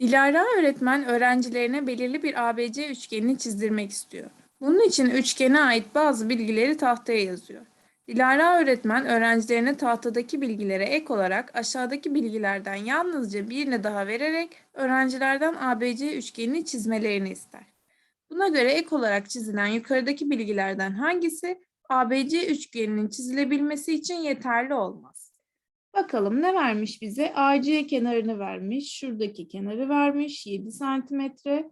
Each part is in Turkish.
Dilara öğretmen öğrencilerine belirli bir ABC üçgenini çizdirmek istiyor. Bunun için üçgene ait bazı bilgileri tahtaya yazıyor. Dilara öğretmen öğrencilerine tahtadaki bilgilere ek olarak aşağıdaki bilgilerden yalnızca birini daha vererek öğrencilerden ABC üçgenini çizmelerini ister. Buna göre ek olarak çizilen yukarıdaki bilgilerden hangisi ABC üçgeninin çizilebilmesi için yeterli olmaz? Bakalım ne vermiş bize? AC kenarını vermiş. Şuradaki kenarı vermiş. 7 santimetre.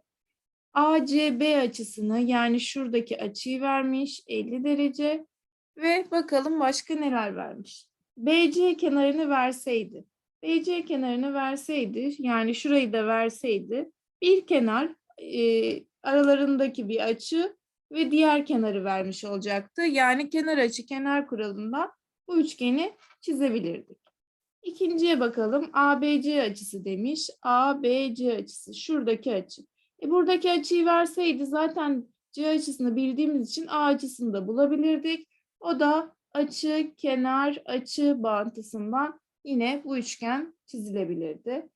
ACB açısını yani şuradaki açıyı vermiş. 50 derece. Ve bakalım başka neler vermiş. BC kenarını verseydi. BC kenarını verseydi yani şurayı da verseydi bir kenar e, aralarındaki bir açı ve diğer kenarı vermiş olacaktı. Yani kenar açı kenar kuralından bu üçgeni çizebilirdik. İkinciye bakalım. ABC açısı demiş. ABC açısı. Şuradaki açı. E buradaki açıyı verseydi zaten C açısını bildiğimiz için A açısını da bulabilirdik. O da açı, kenar, açı bağıntısından yine bu üçgen çizilebilirdi.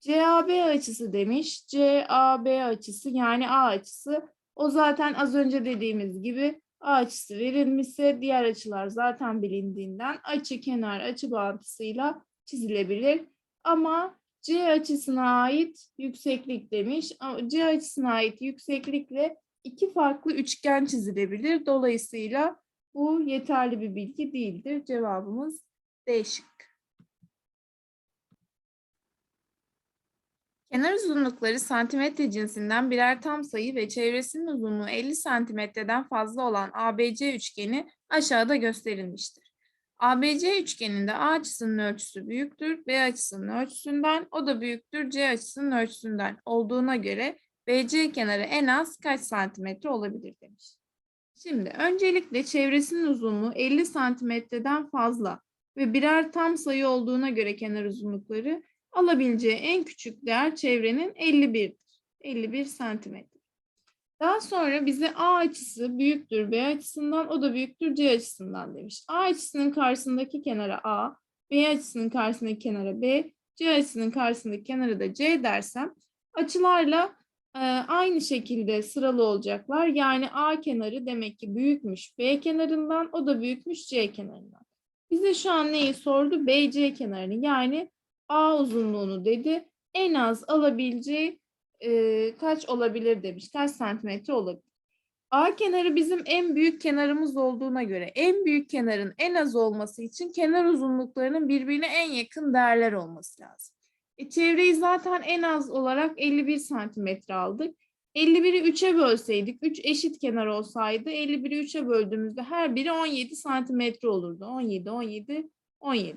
CAB açısı demiş. CAB açısı yani A açısı. O zaten az önce dediğimiz gibi A açısı verilmişse diğer açılar zaten bilindiğinden açı, kenar, açı bağıntısıyla çizilebilir. Ama C açısına ait yükseklik demiş. C açısına ait yükseklikle iki farklı üçgen çizilebilir. Dolayısıyla bu yeterli bir bilgi değildir. Cevabımız D şıkkı. Kenar uzunlukları santimetre cinsinden birer tam sayı ve çevresinin uzunluğu 50 santimetreden fazla olan ABC üçgeni aşağıda gösterilmiştir. ABC üçgeninde A açısının ölçüsü büyüktür, B açısının ölçüsünden, o da büyüktür C açısının ölçüsünden olduğuna göre BC kenarı en az kaç santimetre olabilir demiş. Şimdi öncelikle çevresinin uzunluğu 50 santimetreden fazla ve birer tam sayı olduğuna göre kenar uzunlukları alabileceği en küçük değer çevrenin 51'dir. 51 santimetre. Daha sonra bize A açısı büyüktür B açısından, o da büyüktür C açısından demiş. A açısının karşısındaki kenara A, B açısının karşısındaki kenara B, C açısının karşısındaki kenara da C dersem açılarla e, aynı şekilde sıralı olacaklar. Yani A kenarı demek ki büyükmüş B kenarından, o da büyükmüş C kenarından. Bize şu an neyi sordu? BC kenarını yani A uzunluğunu dedi. En az alabileceği e, kaç olabilir demiş. Kaç santimetre olabilir? A kenarı bizim en büyük kenarımız olduğuna göre en büyük kenarın en az olması için kenar uzunluklarının birbirine en yakın değerler olması lazım. E, çevreyi zaten en az olarak 51 santimetre aldık. 51'i 3'e bölseydik, 3 eşit kenar olsaydı 51'i 3'e böldüğümüzde her biri 17 santimetre olurdu. 17, 17, 17.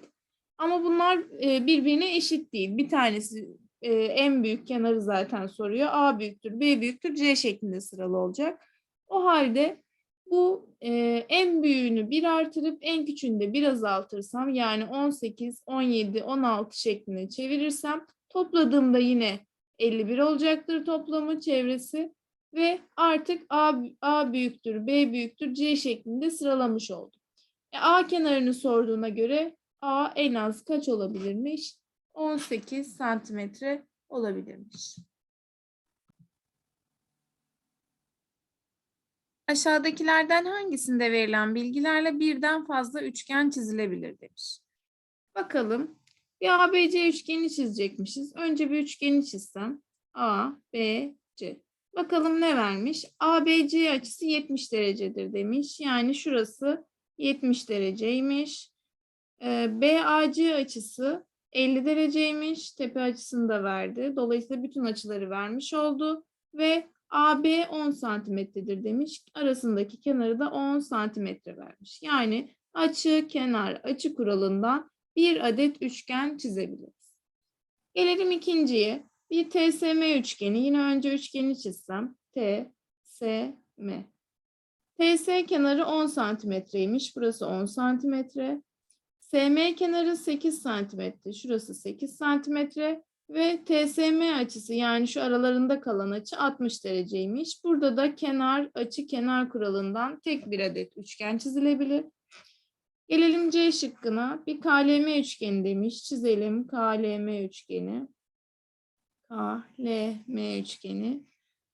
Ama bunlar birbirine eşit değil. Bir tanesi e, en büyük kenarı zaten soruyor. A büyüktür, B büyüktür, C şeklinde sıralı olacak. O halde bu e, en büyüğünü bir artırıp en küçüğünü de bir azaltırsam yani 18, 17, 16 şeklinde çevirirsem topladığımda yine 51 olacaktır toplamı çevresi ve artık A, A büyüktür, B büyüktür, C şeklinde sıralamış oldum. E, A kenarını sorduğuna göre A en az kaç olabilirmiş? 18 santimetre olabilirmiş. Aşağıdakilerden hangisinde verilen bilgilerle birden fazla üçgen çizilebilir demiş. Bakalım. Bir ABC üçgeni çizecekmişiz. Önce bir üçgeni çizsem. A, B, C. Bakalım ne vermiş? ABC açısı 70 derecedir demiş. Yani şurası 70 dereceymiş. Ee, BAC açısı 50 dereceymiş. Tepe açısını da verdi. Dolayısıyla bütün açıları vermiş oldu. Ve AB 10 santimetredir demiş. Arasındaki kenarı da 10 santimetre vermiş. Yani açı, kenar, açı kuralından bir adet üçgen çizebiliriz. Gelelim ikinciye. Bir TSM üçgeni. Yine önce üçgeni çizsem. TSM. TS kenarı 10 santimetreymiş. Burası 10 santimetre. SM kenarı 8 santimetre. Şurası 8 santimetre. Ve TSM açısı yani şu aralarında kalan açı 60 dereceymiş. Burada da kenar açı kenar kuralından tek bir adet üçgen çizilebilir. Gelelim C şıkkına. Bir KLM üçgeni demiş. Çizelim KLM üçgeni. KLM üçgeni.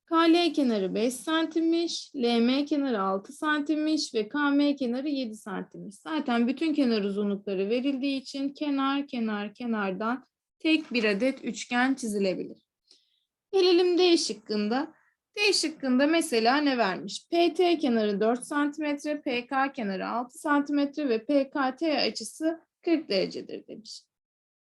KL kenarı 5 santimmiş, LM kenarı 6 santimmiş ve KM kenarı 7 santimmiş. Zaten bütün kenar uzunlukları verildiği için kenar kenar kenardan tek bir adet üçgen çizilebilir. Gelelim D şıkkında. D şıkkında mesela ne vermiş? PT kenarı 4 cm, PK kenarı 6 cm ve PKT açısı 40 derecedir demiş.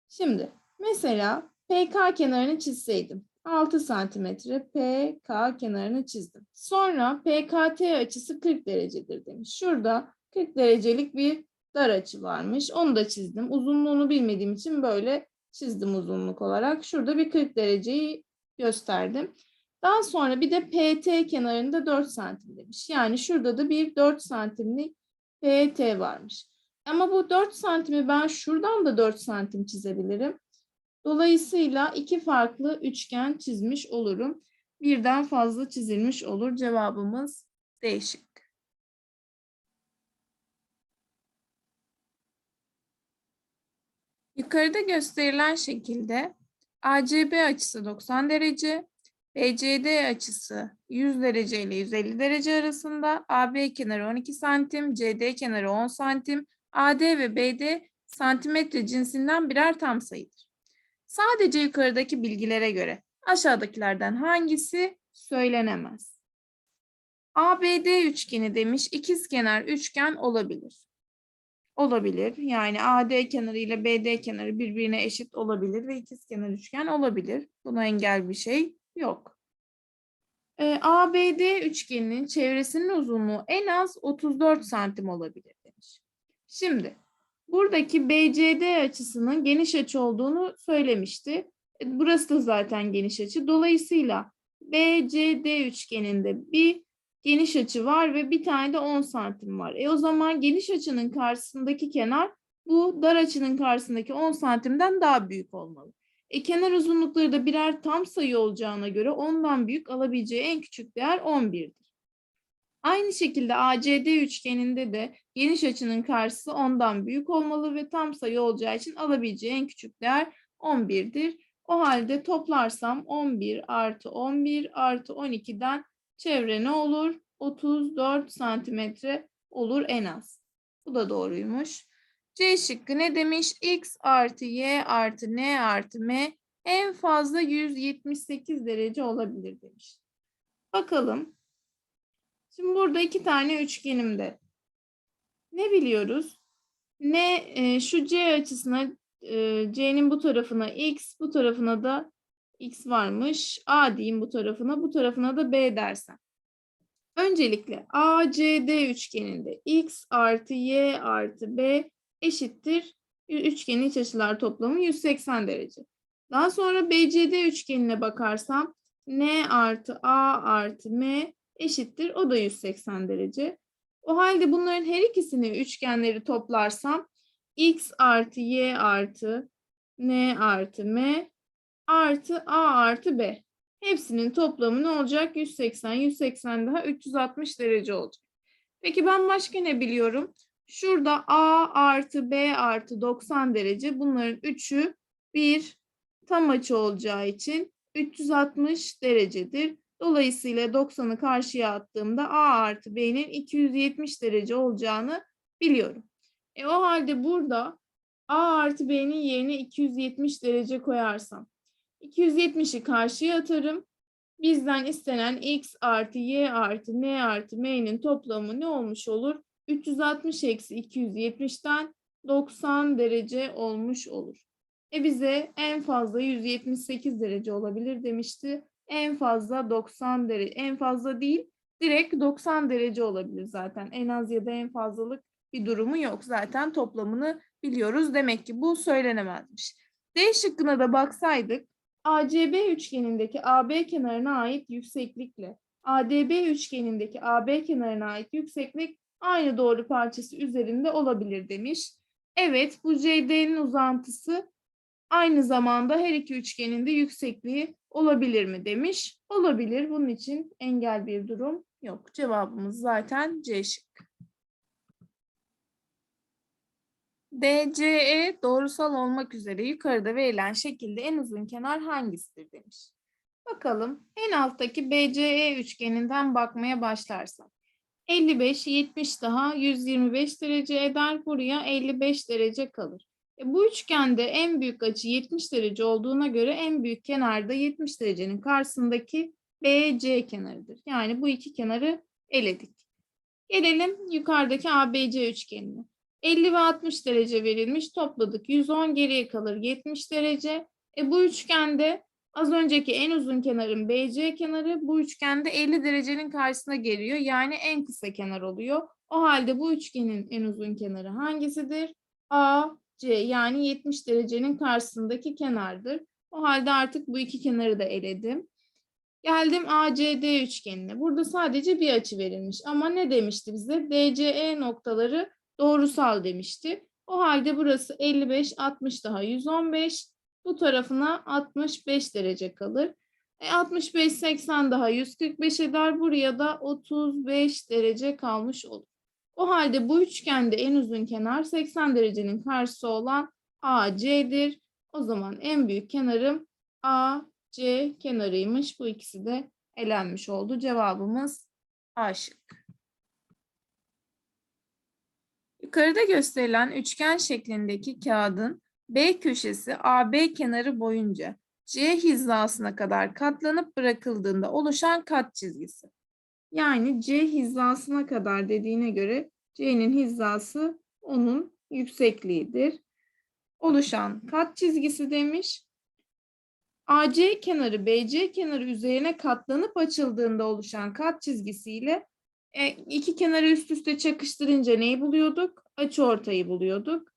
Şimdi mesela PK kenarını çizseydim. 6 santimetre PK kenarını çizdim. Sonra PKT açısı 40 derecedir demiş. Şurada 40 derecelik bir dar açı varmış. Onu da çizdim. Uzunluğunu bilmediğim için böyle çizdim uzunluk olarak. Şurada bir 40 dereceyi gösterdim. Daha sonra bir de PT kenarında 4 santim demiş. Yani şurada da bir 4 santimlik PT varmış. Ama bu 4 santimi ben şuradan da 4 santim çizebilirim. Dolayısıyla iki farklı üçgen çizmiş olurum. Birden fazla çizilmiş olur. Cevabımız değişik. Yukarıda gösterilen şekilde ACB açısı 90 derece, BCD açısı 100 derece ile 150 derece arasında, AB kenarı 12 santim, CD kenarı 10 santim, AD ve BD santimetre cinsinden birer tam sayıdır. Sadece yukarıdaki bilgilere göre aşağıdakilerden hangisi söylenemez? ABD üçgeni demiş ikizkenar üçgen olabilir. Olabilir. Yani AD kenarı ile BD kenarı birbirine eşit olabilir ve ikizkenar üçgen olabilir. Buna engel bir şey yok. Ee, ABD üçgeninin çevresinin uzunluğu en az 34 santim olabilir demiş. Şimdi buradaki BCD açısının geniş açı olduğunu söylemişti. E, Burası da zaten geniş açı. Dolayısıyla BCD üçgeninde bir geniş açı var ve bir tane de 10 santim var. E o zaman geniş açının karşısındaki kenar bu dar açının karşısındaki 10 santimden daha büyük olmalı. E kenar uzunlukları da birer tam sayı olacağına göre ondan büyük alabileceği en küçük değer 11'dir. Aynı şekilde ACD üçgeninde de geniş açının karşısı ondan büyük olmalı ve tam sayı olacağı için alabileceği en küçük değer 11'dir. O halde toplarsam 11 artı 11 artı 12'den çevre ne olur? 34 santimetre olur en az. Bu da doğruymuş. C şıkkı ne demiş? X artı Y artı N artı M en fazla 178 derece olabilir demiş. Bakalım. Şimdi burada iki tane üçgenimde. Ne biliyoruz? Ne e, şu C açısına e, C'nin bu tarafına X, bu tarafına da X varmış. A diyeyim bu tarafına, bu tarafına da B dersen. Öncelikle ACD üçgeninde X artı Y artı B eşittir. Üçgenin iç açılar toplamı 180 derece. Daha sonra BCD üçgenine bakarsam N artı A artı M eşittir. O da 180 derece. O halde bunların her ikisini üçgenleri toplarsam X artı Y artı N artı M artı A artı B. Hepsinin toplamı ne olacak? 180, 180 daha 360 derece olacak. Peki ben başka ne biliyorum? Şurada A artı B artı 90 derece. Bunların üçü bir tam açı olacağı için 360 derecedir. Dolayısıyla 90'ı karşıya attığımda A artı B'nin 270 derece olacağını biliyorum. E o halde burada A artı B'nin yerine 270 derece koyarsam 270'i karşıya atarım. Bizden istenen x artı y artı n artı m'nin toplamı ne olmuş olur? 360 eksi 270'ten 90 derece olmuş olur. E bize en fazla 178 derece olabilir demişti. En fazla 90 derece, en fazla değil, direkt 90 derece olabilir zaten. En az ya da en fazlalık bir durumu yok. Zaten toplamını biliyoruz. Demek ki bu söylenemezmiş. D şıkkına da baksaydık ACB üçgenindeki AB kenarına ait yükseklikle ADB üçgenindeki AB kenarına ait yükseklik aynı doğru parçası üzerinde olabilir demiş. Evet bu CD'nin uzantısı aynı zamanda her iki üçgenin de yüksekliği olabilir mi demiş. Olabilir. Bunun için engel bir durum yok. Cevabımız zaten C şık. DCE doğrusal olmak üzere yukarıda verilen şekilde en uzun kenar hangisidir demiş. Bakalım en alttaki BCE üçgeninden bakmaya başlarsak. 55, 70 daha 125 derece eder. Buraya 55 derece kalır. E, bu üçgende en büyük açı 70 derece olduğuna göre en büyük kenarda 70 derecenin karşısındaki BC kenarıdır. Yani bu iki kenarı eledik. Gelelim yukarıdaki ABC üçgenine. 50 ve 60 derece verilmiş. Topladık. 110 geriye kalır 70 derece. E bu üçgende az önceki en uzun kenarın BC kenarı bu üçgende 50 derecenin karşısına geliyor. Yani en kısa kenar oluyor. O halde bu üçgenin en uzun kenarı hangisidir? A, C yani 70 derecenin karşısındaki kenardır. O halde artık bu iki kenarı da eledim. Geldim ACD üçgenine. Burada sadece bir açı verilmiş. Ama ne demişti bize? DCE noktaları doğrusal demişti. O halde burası 55, 60 daha 115. Bu tarafına 65 derece kalır. E 65, 80 daha 145 eder. Buraya da 35 derece kalmış olur. O halde bu üçgende en uzun kenar 80 derecenin karşısı olan AC'dir. O zaman en büyük kenarım AC kenarıymış. Bu ikisi de elenmiş oldu. Cevabımız A şıkkı. Yukarıda gösterilen üçgen şeklindeki kağıdın B köşesi AB kenarı boyunca C hizasına kadar katlanıp bırakıldığında oluşan kat çizgisi. Yani C hizasına kadar dediğine göre C'nin hizası onun yüksekliğidir. Oluşan kat çizgisi demiş. AC kenarı BC kenarı üzerine katlanıp açıldığında oluşan kat çizgisiyle e, iki kenarı üst üste çakıştırınca neyi buluyorduk? Açıortayı buluyorduk.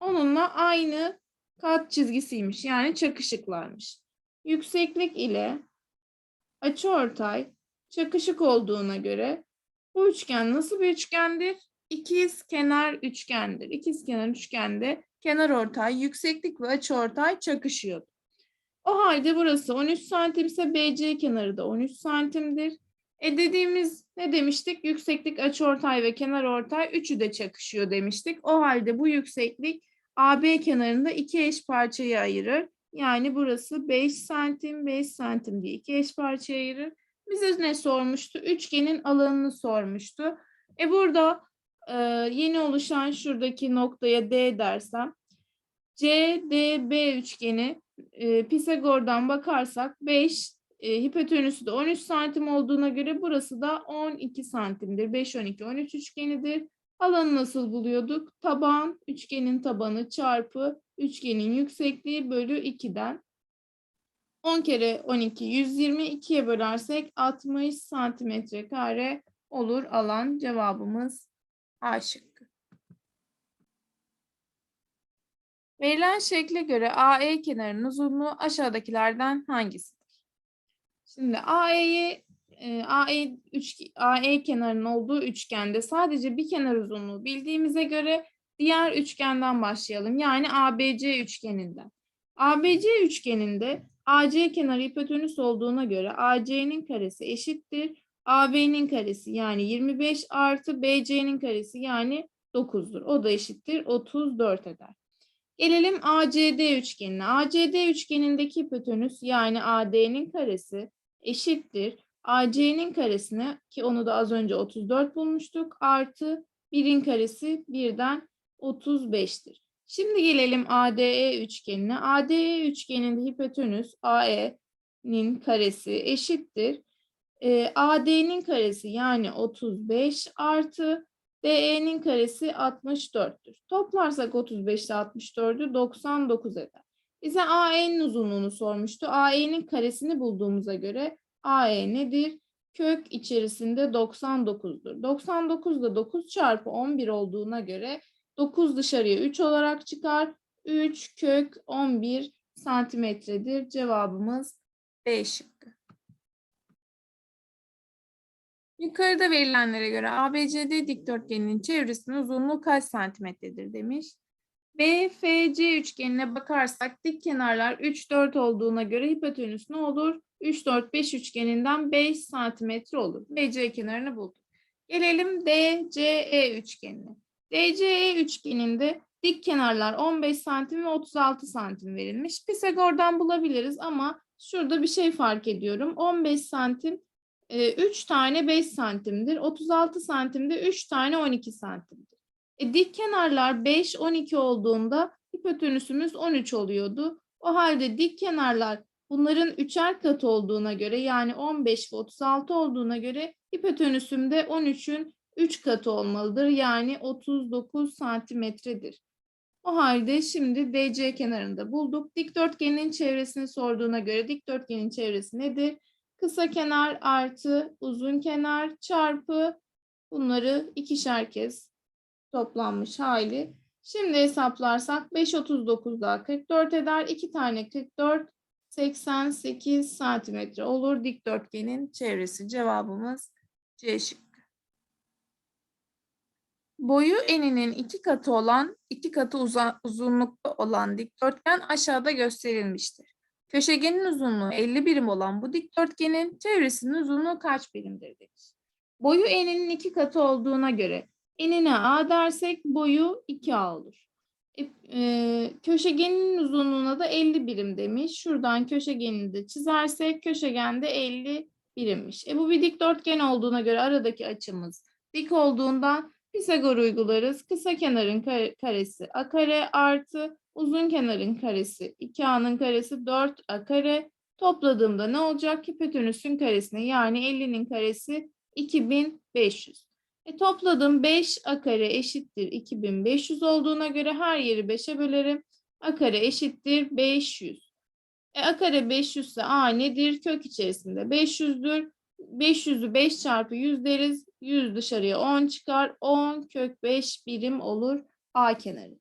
Onunla aynı kat çizgisiymiş. Yani çakışıklarmış. Yükseklik ile açıortay çakışık olduğuna göre bu üçgen nasıl bir üçgendir? İkiz kenar üçgendir. İkiz kenar üçgende kenar ortay, yükseklik ve açıortay çakışıyor. O halde burası 13 santim ise BC kenarı da 13 santimdir. E dediğimiz ne demiştik? Yükseklik, açıortay ve kenar ortay üçü de çakışıyor demiştik. O halde bu yükseklik AB kenarında iki eş parçayı ayırır. Yani burası 5 santim, 5 santim diye iki eş parçaya ayırır. Bize ne sormuştu? Üçgenin alanını sormuştu. E burada e, yeni oluşan şuradaki noktaya D dersem CDB üçgeni e, Pisagor'dan bakarsak 5 e, hipotenüsü de 13 santim olduğuna göre burası da 12 santimdir. 5, 12, 13 üçgenidir. Alanı nasıl buluyorduk? Taban, üçgenin tabanı çarpı üçgenin yüksekliği bölü 2'den. 10 kere 12, 120, 2'ye bölersek 60 santimetre kare olur alan. Cevabımız A şıkkı. Verilen şekle göre AE kenarının uzunluğu aşağıdakilerden hangisidir? Şimdi AE'yi e, AE, AE kenarının olduğu üçgende sadece bir kenar uzunluğu bildiğimize göre diğer üçgenden başlayalım. Yani ABC üçgeninden. ABC üçgeninde AC kenarı hipotenüs olduğuna göre AC'nin karesi eşittir. AB'nin karesi yani 25 artı BC'nin karesi yani 9'dur. O da eşittir 34 eder. Gelelim ACD üçgenine. ACD üçgenindeki hipotenüs yani AD'nin karesi eşittir. AC'nin karesine ki onu da az önce 34 bulmuştuk. Artı 1'in karesi birden 35'tir. Şimdi gelelim ADE üçgenine. ADE üçgeninde hipotenüs AE'nin karesi eşittir. E, AD'nin karesi yani 35 artı DE'nin karesi 64'tür. Toplarsak 35 ile 64'ü 99 eder. Bize AE'nin uzunluğunu sormuştu. AE'nin karesini bulduğumuza göre AE nedir? Kök içerisinde 99'dur. 99 da 9 çarpı 11 olduğuna göre 9 dışarıya 3 olarak çıkar. 3 kök 11 santimetredir. Cevabımız B şıkkı. Yukarıda verilenlere göre ABCD dikdörtgeninin çevresinin uzunluğu kaç santimetredir demiş. BFC üçgenine bakarsak dik kenarlar 3, 4 olduğuna göre hipotenüs ne olur? 3, 4, 5 üçgeninden 5 santimetre olur. BC kenarını bulduk. Gelelim DCE üçgenine. DCE üçgeninde Dik kenarlar 15 santim ve 36 santim verilmiş. Pisagor'dan bulabiliriz ama şurada bir şey fark ediyorum. 15 santim 3 tane 5 santimdir. 36 santimde 3 tane 12 santimdir. E, dik kenarlar 5, 12 olduğunda hipotenüsümüz 13 oluyordu. O halde dik kenarlar bunların üçer katı olduğuna göre yani 15 ve 36 olduğuna göre hipotenüsümde 13'ün 3 katı olmalıdır. Yani 39 santimetredir. O halde şimdi DC kenarında bulduk. Dikdörtgenin çevresini sorduğuna göre dikdörtgenin çevresi nedir? Kısa kenar artı uzun kenar çarpı bunları ikişer kez toplanmış hali. Şimdi hesaplarsak 5 39 daha 44 eder. 2 tane 44 88 santimetre olur dikdörtgenin çevresi. Cevabımız C şıkkı. Boyu eninin iki katı olan, iki katı uzunlukta olan dikdörtgen aşağıda gösterilmiştir. Köşegenin uzunluğu 50 birim olan bu dikdörtgenin çevresinin uzunluğu kaç birimdir demiş. Boyu eninin iki katı olduğuna göre enine A dersek boyu 2A olur. E, e, köşegenin uzunluğuna da 50 birim demiş. Şuradan köşegenini de çizersek köşegen de 50 birimmiş. E, bu bir dikdörtgen olduğuna göre aradaki açımız dik olduğundan Pisagor uygularız. Kısa kenarın kare- karesi a kare artı uzun kenarın karesi 2a'nın karesi 4a kare. Topladığımda ne olacak? Hipotenüsün karesini yani 50'nin karesi 2500. E topladım 5 a kare eşittir 2500 olduğuna göre her yeri 5'e bölerim. a kare eşittir 500. E a kare 500 ise a nedir? Kök içerisinde 500'dür. 500'ü 5 çarpı 100 deriz. 100 dışarıya 10 çıkar. 10 kök 5 birim olur A kenarı.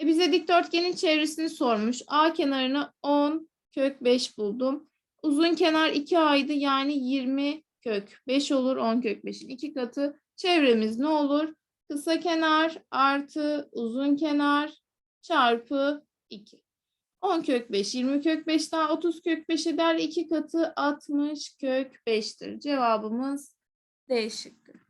E bize dikdörtgenin çevresini sormuş. A kenarını 10 kök 5 buldum. Uzun kenar 2A'ydı yani 20 kök 5 olur. 10 kök 5'in 2 katı. Çevremiz ne olur? Kısa kenar artı uzun kenar çarpı 2. 10 kök 5, 20 kök 5 daha 30 kök 5 eder. 2 katı 60 kök 5'tir. Cevabımız D şıkkı.